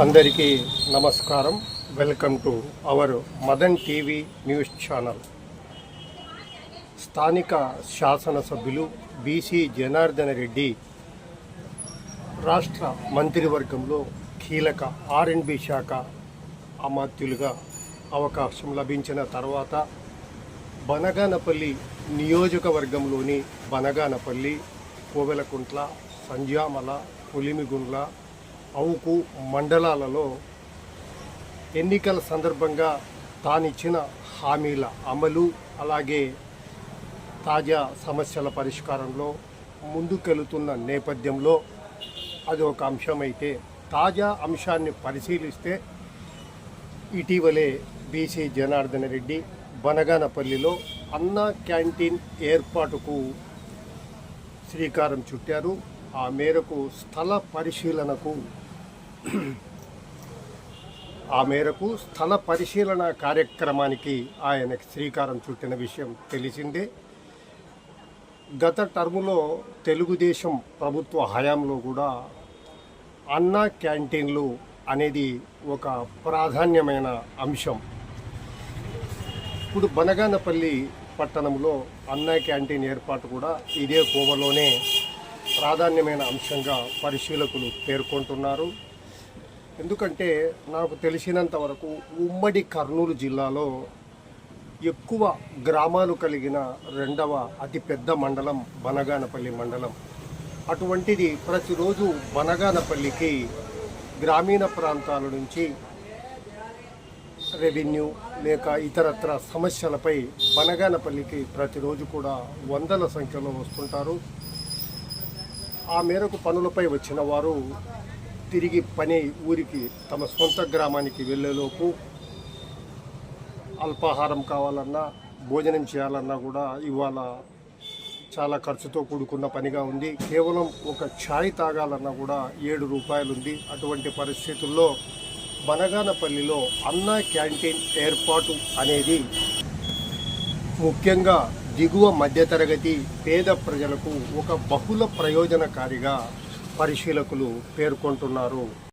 అందరికీ నమస్కారం. Welcome to our Madan TV news channel. స్థానిక శాసనసభ్యులు బీసీ జనార్దన రెడ్డి రాష్ట్ర మంత్రివర్గంలో కీలక ఆర్ఎండ్బి శాఖ అమాత్యులుగా అవకాశం లభించిన తర్వాత బనగానపల్లి నియోజకవర్గంలోని బనగానపల్లి కోవెలకుంట్ల సంజామల పులిమిగుండ్ల అవుకు మండలాలలో ఎన్నికల సందర్భంగా తానిచ్చిన హామీల అమలు అలాగే తాజా సమస్యల పరిష్కారంలో ముందుకెళుతున్న నేపథ్యంలో అది ఒక అంశమైతే తాజా అంశాన్ని పరిశీలిస్తే ఇటీవలే బీసీ జనార్దన రెడ్డి బనగానపల్లిలో అన్న క్యాంటీన్ ఏర్పాటుకు శ్రీకారం చుట్టారు. ఆ మేరకు స్థల పరిశీలనకు ఆ మేరకు స్థల పరిశీలన కార్యక్రమానికి ఆయనకి శ్రీకారం చుట్టిన విషయం తెలిసిందే. గత టర్ములో తెలుగుదేశం ప్రభుత్వ హయాంలో కూడా అన్న క్యాంటీన్లు అనేది ఒక ప్రాధాన్యమైన అంశం. ఇప్పుడు బనగానపల్లి పట్టణంలో అన్న క్యాంటీన్ ఏర్పాటు కూడా ఇదే కోవలోనే ప్రాధాన్యమైన అంశంగా పరిశీలకులు పేర్కొంటున్నారు. ఎందుకంటే నాకు తెలిసినంత వరకు ఉమ్మడి కర్నూలు జిల్లాలో ఎక్కువ గ్రామాలు కలిగిన రెండవ అతిపెద్ద మండలం బనగానపల్లి మండలం. అటువంటిది ప్రతిరోజు బనగానపల్లికి గ్రామీణ ప్రాంతాల నుంచి రెవెన్యూ లేక ఇతరత్ర సమస్యలపై బనగానపల్లికి ప్రతిరోజు కూడా వందల సంఖ్యలో వస్తుంటారు. ఆ మేరకు పనులపై వచ్చిన వారు తిరిగి పని ఊరికి తమ సొంత గ్రామానికి వెళ్ళేలోపు అల్పాహారం కావాలన్నా భోజనం చేయాలన్నా కూడా ఇవాళ చాలా ఖర్చుతో కూడుకున్న పనిగా ఉంది. కేవలం ఒక ఛాయ్ తాగాలన్నా కూడా ఏడు రూపాయలు ఉంది అటువంటి పరిస్థితుల్లో బనగానపల్లిలో అన్న క్యాంటీన్ ఏర్పాటు అనేది ముఖ్యంగా దిగువ మధ్యతరగతి పేద ప్రజలకు ఒక బహుళ ప్రయోజనకారిగా పరిశీలకులు పేర్కొంటున్నారు.